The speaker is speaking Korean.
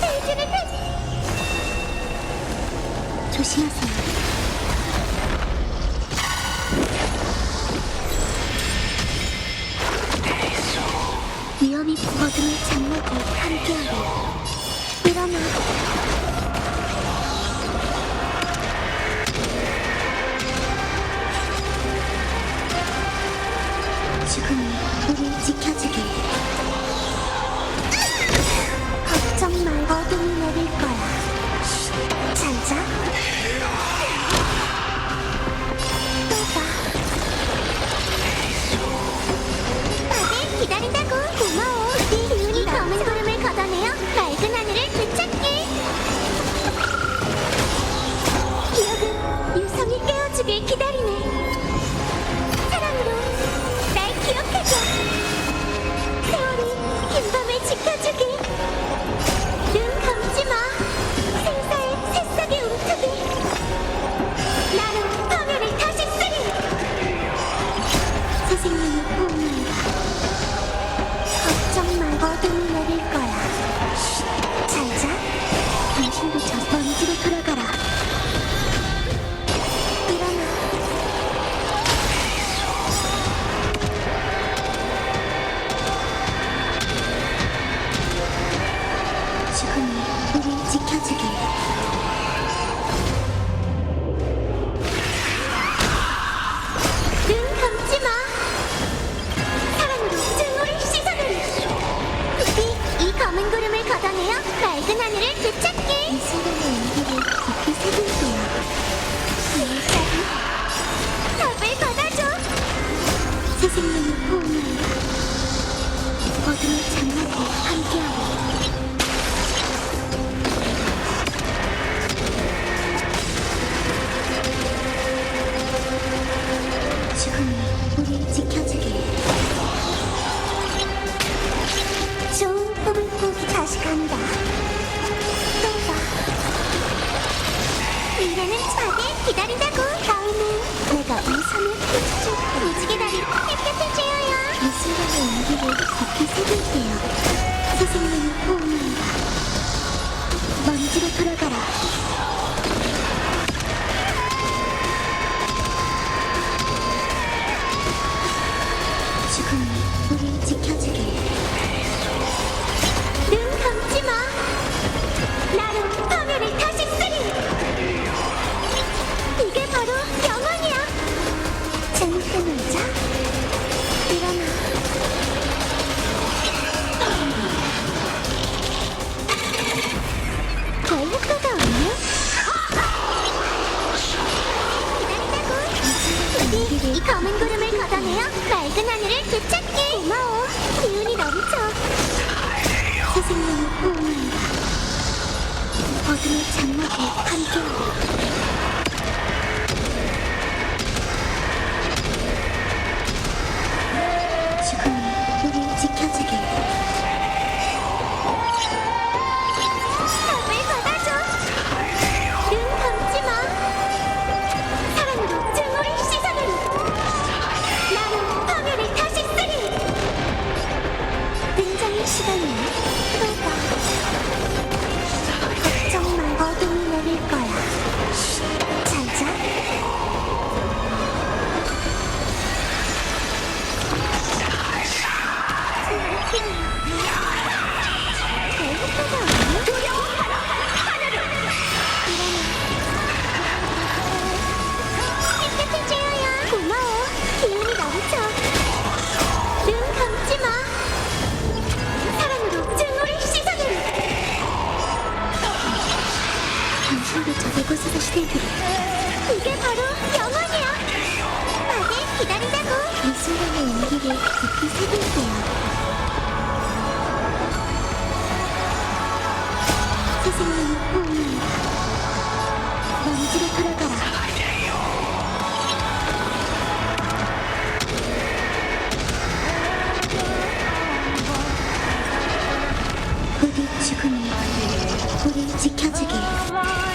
당신을 편... 조심하세요. 위험이 어둠을 장모들 함께하고 생명을 포옹한다. 걱정 마. 어둠이 내릴 거야. 잘 자. 당신도 저 먼지로 돌아가라. 일어나. 지금 우린 지켜주길. 작은 하늘을 되찾게. 이 시간의 의미를 깊이 새길 수 で、来るから。 생명을 뿜는다. 어둠의 장막에 함께 또 저기고 쓰는 시대들이 이게 바로 영원이야. 마들... 기다린다고. 이 순간의 용기를 깊이 새길게요. 선생님 꿈이 먼지로 돌아가라. 우리 죽음이 우리 지켜주길.